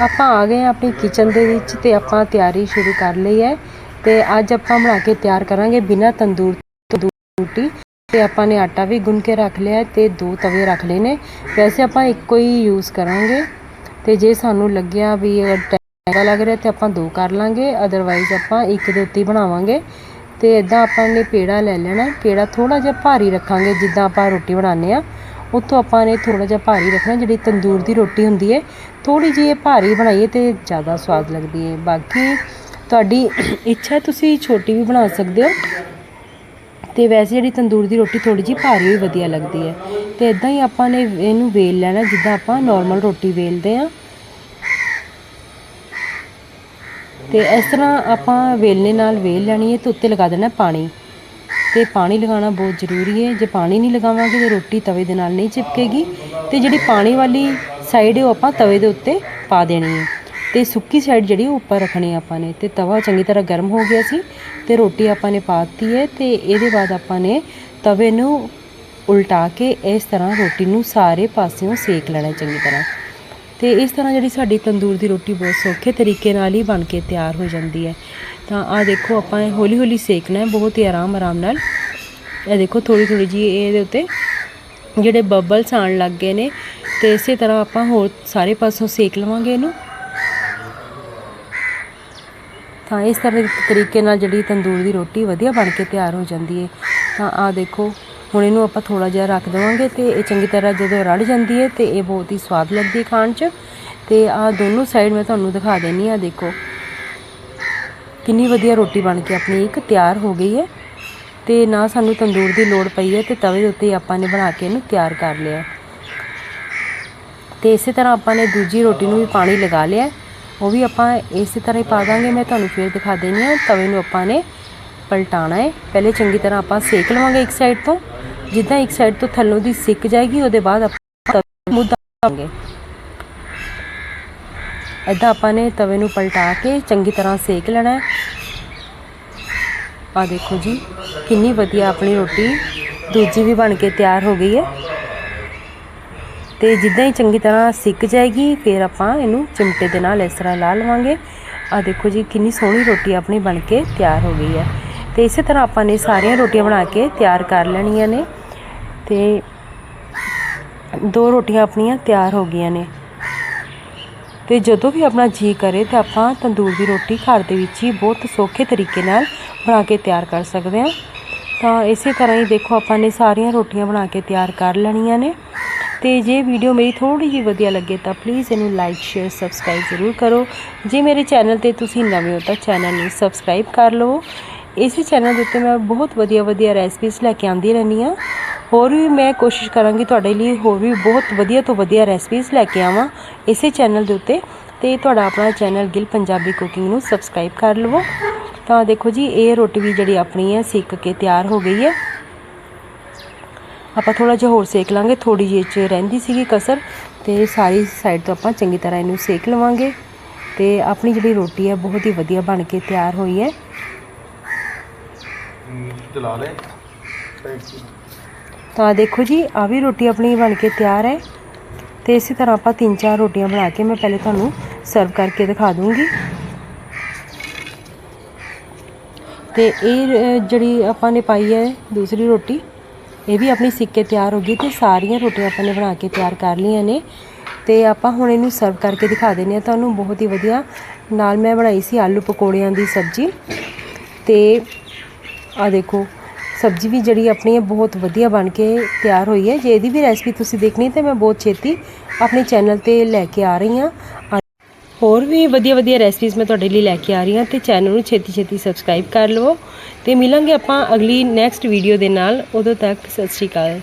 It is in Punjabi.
ਆਪਾਂ ਆ ਗਏ ਹਾਂ ਆਪਣੀ ਕਿਚਨ ਦੇ ਵਿੱਚ ਤੇ ਆਪਾਂ ਤਿਆਰੀ ਸ਼ੁਰੂ ਕਰ ਲਈ ਹੈ ਤੇ ਅੱਜ ਆਪਾਂ ਬਣਾ ਕੇ ਤਿਆਰ ਕਰਾਂਗੇ ਬਿਨਾ ਤੰਦੂਰ ਤੰਦੂਰ ਰੋਟੀ ਤੇ ਆਪਾਂ ਨੇ ਆਟਾ ਵੀ ਗੁੰਨ ਕੇ ਰੱਖ ਲਿਆ ਹੈ ਤੇ ਦੋ ਤਵੇ ਰੱਖ ਲਏ ਨੇ। ਵੈਸੇ ਆਪਾਂ ਇੱਕੋ ਹੀ ਯੂਜ਼ ਕਰਾਂਗੇ ਤੇ ਜੇ ਸਾਨੂੰ ਲੱਗਿਆ ਵੀ ਟੈਂਗਾ ਲੱਗ ਰਿਹਾ ਤੇ ਆਪਾਂ ਦੋ ਕਰ ਲਾਂਗੇ ਅਦਰਵਾਈਜ਼ ਆਪਾਂ ਇੱਕ ਦੇ ਉੱਤੇ ਬਣਾਵਾਂਗੇ। ਤੇ ਇਦਾਂ ਆਪਾਂ ਨੇ ਪੇੜਾ ਲੈ ਲੈਣਾ, ਪੇੜਾ ਥੋੜਾ ਜਿਹਾ ਭਾਰੀ ਰੱਖਾਂਗੇ ਜਿੱਦਾਂ ਆਪਾਂ ਰੋਟੀ ਬਣਾਉਂਦੇ ਆ ਉੱਥੋਂ ਆਪਾਂ ਨੇ ਥੋੜ੍ਹਾ ਜਿਹਾ ਭਾਰੀ ਰੱਖਣਾ, ਜਿਹੜੀ ਤੰਦੂਰ ਦੀ ਰੋਟੀ ਹੁੰਦੀ ਹੈ, ਥੋੜ੍ਹੀ ਜਿਹੀ ਇਹ ਭਾਰੀ ਬਣਾਈਏ ਤੇ ਜ਼ਿਆਦਾ ਸਵਾਦ ਲੱਗਦੀ ਹੈ। ਬਾਕੀ ਤੁਹਾਡੀ ਇੱਛਾ ਤੁਸੀਂ ਛੋਟੀ ਵੀ ਬਣਾ ਸਕਦੇ ਹੋ ਤੇ ਵੈਸੇ ਜਿਹੜੀ ਤੰਦੂਰ ਦੀ ਰੋਟੀ ਥੋੜੀ ਜਿਹੀ ਭਾਰੀ ਵੀ ਵਧੀਆ ਲੱਗਦੀ ਹੈ। ਤੇ ਇਦਾਂ ਹੀ ਆਪਾਂ ਨੇ ਇਹਨੂੰ ਵੇਲ ਲੈਣਾ, ਜਿੱਦਾਂ ਆਪਾਂ ਨਾਰਮਲ ਰੋਟੀ ਵੇਲਦੇ ਆ ਤੇ ਇਸ ਤਰ੍ਹਾਂ ਆਪਾਂ ਵੇਲਣੇ ਨਾਲ ਵੇਲ ਲੈਣੀ ਹੈ ਤੇ ਉੱਤੇ ਲਗਾ ਦੇਣਾ ਪਾਣੀ। ਤੇ ਪਾਣੀ ਲਗਾਉਣਾ ਬਹੁਤ ਜ਼ਰੂਰੀ ਹੈ। ਜੇ ਪਾਣੀ ਨਹੀਂ ਲਗਾਵਾਂਗੇ ਤਾਂ ਰੋਟੀ ਤਵੇ ਦੇ ਨਾਲ ਨਹੀਂ ਚਿਪਕੇਗੀ ਤੇ ਜਿਹੜੀ ਪਾਣੀ ਵਾਲੀ ਸਾਈਡ ਹੈ ਉਹ ਆਪਾਂ ਤਵੇ ਦੇ ਉੱਤੇ ਪਾ ਦੇਣੀ ਹੈ। ਤੇ ਸੁੱਕੀ ਸਾਈਡ ਜਿਹੜੀ ਉਹ ਉੱਪਰ ਰੱਖਣੀ ਹੈ ਆਪਾਂ ਨੇ। ਤੇ ਤਵਾ ਚੰਗੀ ਤਰ੍ਹਾਂ ਗਰਮ ਹੋ ਗਿਆ ਸੀ ਤੇ ਰੋਟੀ ਆਪਾਂ ਨੇ ਪਾਤੀ ਹੈ ਤੇ ਇਹਦੇ ਬਾਅਦ ਆਪਾਂ ਨੇ ਤਵੇ ਨੂੰ ਉਲਟਾ ਕੇ ਇਸ ਤਰ੍ਹਾਂ ਰੋਟੀ ਨੂੰ ਸਾਰੇ ਪਾਸਿਓਂ ਸੇਕ ਲੈਣਾ ਚੰਗੀ ਤਰ੍ਹਾਂ। ਤੇ ਇਸ ਤਰ੍ਹਾਂ ਜਿਹੜੀ ਸਾਡੀ ਤੰਦੂਰ ਦੀ ਰੋਟੀ ਬਹੁਤ ਸੌਖੇ ਤਰੀਕੇ ਨਾਲ ਹੀ ਬਣ ਕੇ ਤਿਆਰ ਹੋ ਜਾਂਦੀ ਹੈ। ਤਾਂ ਆ ਦੇਖੋ ਆਪਾਂ ਇਹ ਹੌਲੀ ਹੌਲੀ ਸੇਕਣਾ ਹੈ, ਬਹੁਤ ਹੀ ਆਰਾਮ ਆਰਾਮ ਨਾਲ। ਇਹ ਦੇਖੋ ਥੋੜੀ ਥੋੜੀ ਜੀ ਇਹਦੇ ਉੱਤੇ ਜਿਹੜੇ ਬਬਲਸ ਆਣ ਲੱਗ ਗਏ ਨੇ, ਤੇ ਇਸੇ ਤਰ੍ਹਾਂ ਆਪਾਂ ਹੋਰ ਸਾਰੇ ਪਾਸੋਂ ਸੇਕ ਲਵਾਂਗੇ ਇਹਨੂੰ। ਤਾਂ ਇਸ ਤਰ੍ਹਾਂ ਦੇ ਤਰੀਕੇ ਨਾਲ ਜਿਹੜੀ ਤੰਦੂਰ ਦੀ ਰੋਟੀ ਵਧੀਆ ਬਣ ਕੇ ਤਿਆਰ ਹੋ ਜਾਂਦੀ ਹੈ। ਤਾਂ ਆ ਦੇਖੋ, ਹੁਣ ਇਹਨੂੰ ਆਪਾਂ ਥੋੜਾ ਜਿਹਾ ਰੱਖ ਦੇਵਾਂਗੇ ਤੇ ਇਹ ਚੰਗੀ ਤਰ੍ਹਾਂ ਜਦੋਂ ਰੜ ਜਾਂਦੀ ਹੈ ਤੇ ਇਹ ਬਹੁਤ ਹੀ ਸਵਾਦ ਲੱਗਦੀ ਖਾਣ 'ਚ। ਤੇ ਆ ਦੋਨੋਂ ਸਾਈਡ ਮੈਂ ਤੁਹਾਨੂੰ ਦਿਖਾ ਦੇਣੀ ਆ ਦੇਖੋ। ਕਿੰਨੀ ਵਧੀਆ ਰੋਟੀ ਬਣ ਕੇ ਆਪਣੀ ਇੱਕ ਤਿਆਰ ਹੋ ਗਈ ਹੈ ਤੇ ਨਾ ਸਾਨੂੰ ਤੰਦੂਰ ਦੀ ਲੋੜ ਪਈ ਹੈ ਤੇ ਤਵੇ ਦੇ ਉੱਤੇ ਆਪਾਂ ਨੇ ਬਣਾ ਕੇ ਇਹਨੂੰ ਤਿਆਰ ਕਰ ਲਿਆ। ਤੇ ਇਸੇ ਤਰ੍ਹਾਂ ਆਪਾਂ ਨੇ ਦੂਜੀ ਰੋਟੀ ਨੂੰ ਵੀ ਪਾਣੀ ਲਗਾ ਲਿਆ। ਉਹ ਵੀ ਆਪਾਂ ਇਸੇ ਤਰ੍ਹਾਂ ਹੀ ਪਾ ਦਾਂਗੇ। ਮੈਂ ਤੁਹਾਨੂੰ ਫੇਰ ਦਿਖਾ ਦੇਣੀ ਆ ਤਵੇ ਨੂੰ ਆਪਾਂ ਨੇ ਪਲਟਾਣਾ ਹੈ। ਪਹਿਲੇ ਚੰਗੀ ਤਰ੍ਹਾਂ ਆਪਾਂ ਸੇਕ ਲਵਾਂਗੇ ਇੱਕ ਸਾਈਡ ਤੋਂ। ਜਿੱਦਾਂ ਇੱਕ ਸਾਈਡ ਤੋਂ ਥੱਲੋਂ ਦੀ ਸਿੱਕ ਜਾਏਗੀ, ਉਹਦੇ ਬਾਅਦ ਆਪਾਂ ਮੁੱਦਾ ਲਾਂਗੇ ਇਦਾਂ ਆਪਾਂ ਨੇ ਤਵੇ ਨੂੰ ਪਲਟਾ ਕੇ ਚੰਗੀ ਤਰ੍ਹਾਂ ਸੇਕ ਲੈਣਾ ਹੈ। ਆ ਦੇਖੋ ਜੀ, ਕਿੰਨੀ ਵਧੀਆ ਆਪਣੀ ਰੋਟੀ ਦੂਜੀ ਵੀ ਬਣ ਕੇ ਤਿਆਰ ਹੋ ਗਈ ਹੈ। ਤੇ ਜਿੱਦਾਂ ਹੀ ਚੰਗੀ ਤਰ੍ਹਾਂ ਸਿੱਕ ਜਾਏਗੀ, ਫਿਰ ਆਪਾਂ ਇਹਨੂੰ ਚਿਮਟੇ ਦੇ ਨਾਲ ਇਸ ਤਰ੍ਹਾਂ ਲਾ ਲਵਾਂਗੇ। ਆ ਦੇਖੋ ਜੀ, ਕਿੰਨੀ ਸੋਹਣੀ ਰੋਟੀ ਆਪਣੀ ਬਣ ਕੇ ਤਿਆਰ ਹੋ ਗਈ ਹੈ। ਤੇ ਇਸੇ ਤਰ੍ਹਾਂ ਆਪਾਂ ਨੇ ਸਾਰੀਆਂ ਰੋਟੀਆਂ ਬਣਾ ਕੇ ਤਿਆਰ ਕਰ ਲੈਣੀਆਂ ਨੇ। ਤੇ ਦੋ ਰੋਟੀਆਂ ਆਪਣੀਆਂ ਤਿਆਰ ਹੋ ਗਈਆਂ ਨੇ। ਤੇ ਜਦੋਂ ਵੀ ਆਪਣਾ ਜੀ ਕਰੇ ਤਾਂ ਆਪਾਂ ਤੰਦੂਰ ਦੀ ਰੋਟੀ ਘਰ ਦੇ ਵਿੱਚ ਹੀ ਬਹੁਤ ਸੌਖੇ ਤਰੀਕੇ ਨਾਲ ਬਣਾ ਕੇ ਤਿਆਰ ਕਰ ਸਕਦੇ ਹਾਂ। ਤਾਂ ਇਸੇ ਤਰ੍ਹਾਂ ਹੀ ਦੇਖੋ ਆਪਾਂ ਨੇ ਸਾਰੀਆਂ ਰੋਟੀਆਂ ਬਣਾ ਕੇ ਤਿਆਰ ਕਰ ਲੈਣੀਆਂ ਨੇ। ਤੇ ਜੇ ਵੀਡੀਓ ਮੇਰੀ ਥੋੜੀ ਜਿਹੀ ਵਧੀਆ ਲੱਗੇ ਤਾਂ ਪਲੀਜ਼ ਇਹਨੂੰ ਲਾਈਕ ਸ਼ੇਅਰ ਸਬਸਕ੍ਰਾਈਬ ਜ਼ਰੂਰ ਕਰੋ। ਜੇ ਮੇਰੇ ਚੈਨਲ ਤੇ ਤੁਸੀਂ ਨਵੇਂ ਹੋ ਤਾਂ ਚੈਨਲ ਨੂੰ ਸਬਸਕ੍ਰਾਈਬ ਕਰ ਲਵੋ। ਇਸੇ ਚੈਨਲ ਦੇ ਉੱਤੇ ਮੈਂ ਬਹੁਤ ਵਧੀਆ ਵਧੀਆ ਰੈਸਪੀਜ਼ ਲੈ ਕੇ ਆਉਂਦੀ ਰਹਿੰਦੀ ਹਾਂ। ਹੋਰ ਵੀ ਮੈਂ ਕੋਸ਼ਿਸ਼ ਕਰਾਂਗੀ ਤੁਹਾਡੇ ਲਈ ਹੋਰ ਵੀ ਬਹੁਤ ਵਧੀਆ ਤੋਂ ਵਧੀਆ ਰੈਸਪੀਜ਼ ਲੈ ਕੇ ਆਵਾਂ ਇਸੇ ਚੈਨਲ ਦੇ ਉੱਤੇ ਤੇ ਤੁਹਾਡਾ ਆਪਣਾ ਚੈਨਲ ਗਿਲ ਪੰਜਾਬੀ ਕੁਕਿੰਗ ਨੂੰ ਸਬਸਕ੍ਰਾਈਬ ਕਰ ਲਵੋ। ਤਾਂ ਦੇਖੋ ਜੀ, ਇਹ ਰੋਟੀ ਵੀ ਜਿਹੜੀ ਆਪਣੀ ਹੈ, ਸਿੱਕ ਕੇ ਤਿਆਰ ਹੋ ਗਈ ਹੈ। ਆਪਾਂ ਥੋੜਾ ਜਿਹਾ ਹੋਰ ਸੇਕ ਲਾਂਗੇ ਥੋੜੀ ਜਿਹੀ ਚ ਰਹਿੰਦੀ ਸੀਗੀ ਕਸਰ ਤੇ ਸਾਰੀ ਸਾਈਡ ਤੋਂ ਆਪਾਂ ਚੰਗੀ ਤਰ੍ਹਾਂ ਇਹਨੂੰ ਸੇਕ ਲਵਾਂਗੇ ਤੇ ਆਪਣੀ ਜਿਹੜੀ ਰੋਟੀ ਹੈ, ਬਹੁਤ ਹੀ ਵਧੀਆ ਬਣ ਕੇ ਤਿਆਰ ਹੋਈ ਹੈ। ਚਲਾ ਲੈ। ਤਾਂ ਦੇਖੋ ਜੀ ਆ ਵੀ ਰੋਟੀ ਆਪਣੀ ਬਣ ਕੇ ਤਿਆਰ ਹੈ ਤੇ ਇਸੇ ਤਰ੍ਹਾਂ ਆਪਾਂ ਤਿੰਨ ਚਾਰ ਰੋਟੀਆਂ ਬਣਾ ਕੇ ਮੈਂ ਪਹਿਲੇ ਤੁਹਾਨੂੰ ਸਰਵ ਕਰਕੇ ਦਿਖਾ ਦੂੰਗੀ। ਤੇ ਇਹ ਜਿਹੜੀ ਆਪਾਂ ਨੇ ਪਾਈ ਹੈ ਦੂਸਰੀ ਰੋਟੀ, ਇਹ ਵੀ ਆਪਣੀ ਸਿੱਕੇ ਤਿਆਰ ਹੋ ਗਈ ਤੇ ਸਾਰੀਆਂ ਰੋਟੀਆਂ ਆਪਾਂ ਨੇ ਬਣਾ ਕੇ ਤਿਆਰ ਕਰ ਲਈਆਂ ਨੇ। ਤੇ ਆਪਾਂ ਹੁਣ ਇਹਨੂੰ ਸਰਵ ਕਰਕੇ ਦਿਖਾ ਦਿੰਦੇ ਆ ਤੁਹਾਨੂੰ, ਬਹੁਤ ਹੀ ਵਧੀਆ। ਨਾਲ ਮੈਂ ਬਣਾਈ ਸੀ ਆਲੂ ਪਕੌੜਿਆਂ ਦੀ ਸਬਜ਼ੀ। ਤੇ ਆ ਦੇਖੋ ਸਬਜ਼ੀ ਵੀ ਜਿਹੜੀ ਆਪਣੀ ਹੈ ਬਹੁਤ ਵਧੀਆ ਬਣ ਕੇ ਤਿਆਰ ਹੋਈ ਹੈ। ਜੇ ਇਹਦੀ ਵੀ ਰੈਸਪੀ ਤੁਸੀਂ ਦੇਖਣੀ ਤਾਂ ਮੈਂ ਬਹੁਤ ਛੇਤੀ ਆਪਣੇ ਚੈਨਲ ਤੇ ਲੈ ਕੇ ਆ ਰਹੀ ਹਾਂ। ਹੋਰ ਵੀ ਵਧੀਆ ਵਧੀਆ ਰੈਸਪੀਜ਼ ਮੈਂ ਤੁਹਾਡੇ ਲਈ ਲੈ ਕੇ ਆ ਰਹੀ ਹਾਂ ਤੇ ਚੈਨਲ ਨੂੰ ਛੇਤੀ ਛੇਤੀ ਸਬਸਕ੍ਰਾਈਬ ਕਰ ਲਵੋ ਤੇ ਮਿਲਾਂਗੇ ਆਪਾਂ ਅਗਲੀ ਨੈਕਸਟ ਵੀਡੀਓ ਦੇ ਨਾਲ। ਉਦੋਂ ਤੱਕ ਸਤਿ ਸ਼੍ਰੀ ਅਕਾਲ।